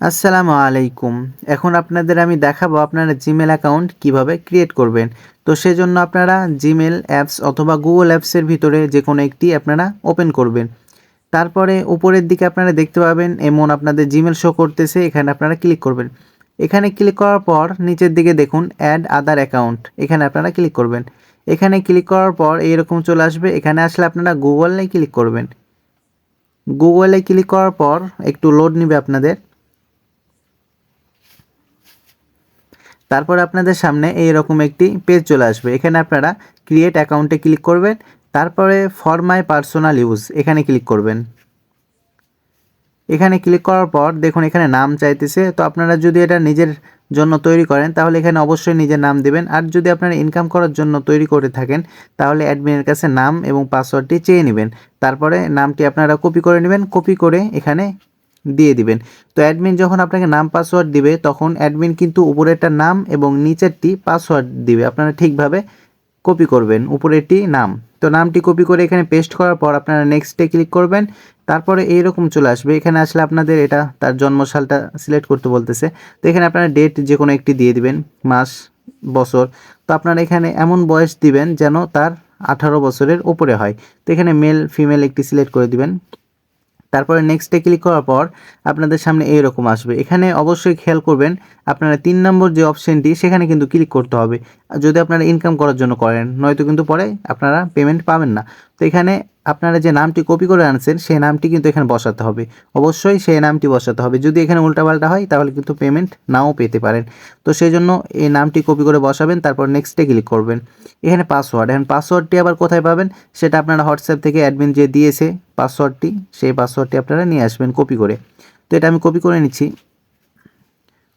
আসসালামু আলাইকুম। এখন আপনাদের আমি দেখাবো আপনারা জিমেল অ্যাকাউন্ট কীভাবে ক্রিয়েট করবেন। তো সেজন্য আপনারা জিমেল অ্যাপস অথবা গুগল অ্যাপসের ভিতরে যে কোনো একটি আপনারা ওপেন করবেন। তারপরে উপরের দিকে আপনারা দেখতে পাবেন এমন আপনাদের জিমেল শো করতেছে, এখানে আপনারা ক্লিক করবেন। এখানে ক্লিক করার পর নিচের দিকে দেখুন অ্যাড আদার অ্যাকাউন্ট এখানে আপনারা ক্লিক করবেন। এখানে ক্লিক করার পর এইরকম চলে আসবে, এখানে আসলে আপনারা গুগলে ক্লিক করবেন। গুগলে ক্লিক করার পর একটু লোড নেবে আপনাদের। তারপর আপনাদের সামনে এইরকম একটি পেজ চলে আসবে। এখানে আপনারা ক্রিয়েট অ্যাকাউন্টে ক্লিক করবেন, তারপরে ফর মাই পার্সোনাল ইউজ এখানে ক্লিক করবেন। এখানে ক্লিক করার পর দেখুন এখানে নাম চাইতেছে, তো আপনারা যদি এটা নিজের জন্য তৈরি করেন, তাহলে এখানে অবশ্যই নিজের নাম দেবেন। আর যদি আপনারা ইনকাম করার জন্য তৈরি করে থাকেন, তাহলে অ্যাডমিনের কাছে নাম এবং পাসওয়ার্ডটি চেয়ে নেবেন। তারপরে নামটি আপনারা কপি করে নেবেন। কপি করে এখানে দিয়ে দিবেন। তো অ্যাডমিন যখন আপনাকে নাম পাসওয়ার্ড দিবে, তখন অ্যাডমিন কিন্তু উপরেরটা নাম এবং নিচেরটি পাসওয়ার্ড দিবে। আপনারা ঠিকভাবে কপি করবেন উপরেরটি নাম। তো নামটি কপি করে এখানে পেস্ট করার পর আপনারা নেক্সটে ক্লিক করবেন। তারপরে এইরকম চলে আসবে। এখানে আসলে আপনাদের এটা তার জন্মসালটা সিলেক্ট করতে বলতেছে। তো এখানে আপনারা ডেট যে কোনো একটি দিয়ে দিবেন, মাস, বছর। তো আপনারা এখানে এমন বয়স দিবেন যেন তার আঠারো বছরের ওপরে হয়। তো এখানে মেল ফিমেল একটি সিলেক্ট করে দিবেন। তারপরে নেক্সটে ক্লিক করার পর আপনাদের সামনে এইরকম আসবে। এখানে অবশ্যই খেয়াল করবেন, আপনারা তিন নম্বর যে অপশানটি সেখানে কিন্তু ক্লিক করতে হবে। যদি আপনারা ইনকাম করার জন্য করেন, নয়তো কিন্তু পরে আপনারা পেমেন্ট পাবেন না। তো এখানে আপনারা যে নামটি কপি করে আনছেন, সেই নামটি কিন্তু এখানে বসাতে হবে। অবশ্যই সেই নামটি বসাতে হবে। যদি এখানে উল্টাপাল্টা হয়, তাহলে কিন্তু পেমেন্ট নাও পেতে পারেন। তো সেই জন্য এই নামটি কপি করে বসাবেন, তারপর নেক্সটে ক্লিক করবেন। এখানে পাসওয়ার্ড এখন পাসওয়ার্ডটি আবার কোথায় পাবেন, সেটা আপনারা হোয়াটসঅ্যাপ থেকে অ্যাডমিন যে দিয়েছে পাসওয়ার্ডটি সেই পাসওয়ার্ডটি আপনারা নিয়ে আসবেন কপি করে। তো এটা আমি কপি করে নিচ্ছি।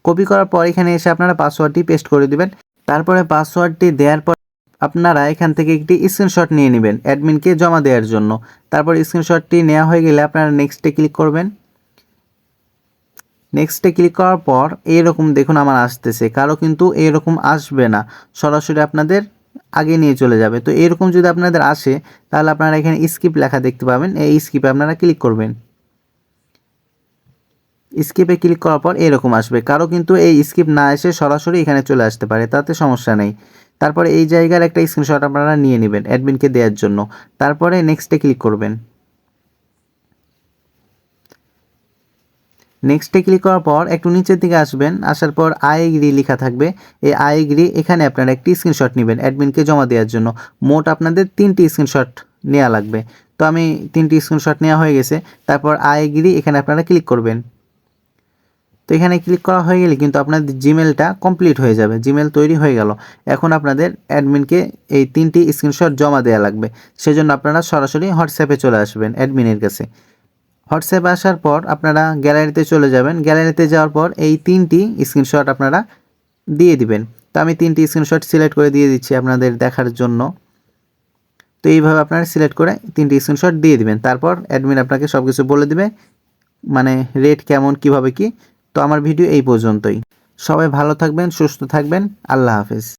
কপি করার পর এখানে এসে আপনারা পাসওয়ার্ডটি পেস্ট করে দিবেন। তারপরে পাসওয়ার্ডটি দেওয়ার পর আপনারা এখান থেকে একটি স্ক্রিনশট নিয়ে নেবেন অ্যাডমিনকে জমা দেওয়ার জন্য। তারপর স্ক্রিনশটটি নেওয়া হয়ে গেলে আপনারা নেক্সটে ক্লিক করবেন। নেক্সটে ক্লিক করার পর এরকম দেখুন আমার আসতেছে। কারও কিন্তু এরকম আসবে না। সরাসরি আপনাদের আগে নিয়ে চলে যাবে। তো এরকম যদি আপনাদের আসে, তাহলে আপনারা এখানে স্কিপ লেখা দেখতে পাবেন। এই স্কিপে আপনারা ক্লিক করবেন। স্কিপে ক্লিক করার পর এরকম আসবে। কারও কিন্তু এই স্কিপ না এসে সরাসরি এখানে চলে আসতে পারে, তাতে সমস্যা নেই। তারপরে এই জায়গার একটা স্ক্রিনশট আপনারা নিয়ে নেবেন অ্যাডমিনকে দেওয়ার জন্য। তারপরে নেক্সটে ক্লিক করবেন। নেক্সটে ক্লিক করার পর একটু নিচের দিকে আসবেন, আসার পর আই এগ্রি লেখা থাকবে। এই আই এগ্রি এখানে আপনারা একটি স্ক্রিনশট নেবেন অ্যাডমিনকে জমা দেওয়ার জন্য। মোট আপনাদের তিনটি স্ক্রিনশট নেওয়া লাগবে। তো আমি তিনটি স্ক্রিনশট নেওয়া হয়ে গেছে, তারপর আই এগ্রি এখানে আপনারা ক্লিক করবেন। তো এখানে ক্লিক করা হয়ে গেলে কিন্তু আপনাদের জিমেলটা কমপ্লিট হয়ে যাবে জিমেল তৈরি হয়ে গেল। এখন আপনাদের অ্যাডমিনকে এই তিনটি স্ক্রিনশট জমা দেওয়া লাগবে। সেজন্য আপনারা সরাসরি হোয়াটসঅ্যাপে চলে আসবেন অ্যাডমিনের কাছে। হোয়াটসঅ্যাপে আসার পর আপনারা গ্যালারিতে চলে যাবেন। গ্যালারিতে যাওয়ার পর এই তিনটি স্ক্রিনশট আপনারা দিয়ে দিবেন। তো আমি তিনটি স্ক্রিনশট সিলেক্ট করে দিয়ে দিচ্ছি আপনাদের দেখার জন্য। তো এইভাবে আপনারা সিলেক্ট করে তিনটি স্ক্রিনশট দিয়ে দিবেন। তারপর অ্যাডমিন আপনাকে সব কিছু বলে দিবে মানে রেট কেমন, কীভাবে কি। তো আমার ভিডিও এই পর্যন্তই। সবাই ভালো থাকবেন, সুস্থ থাকবেন। আল্লাহ হাফেজ।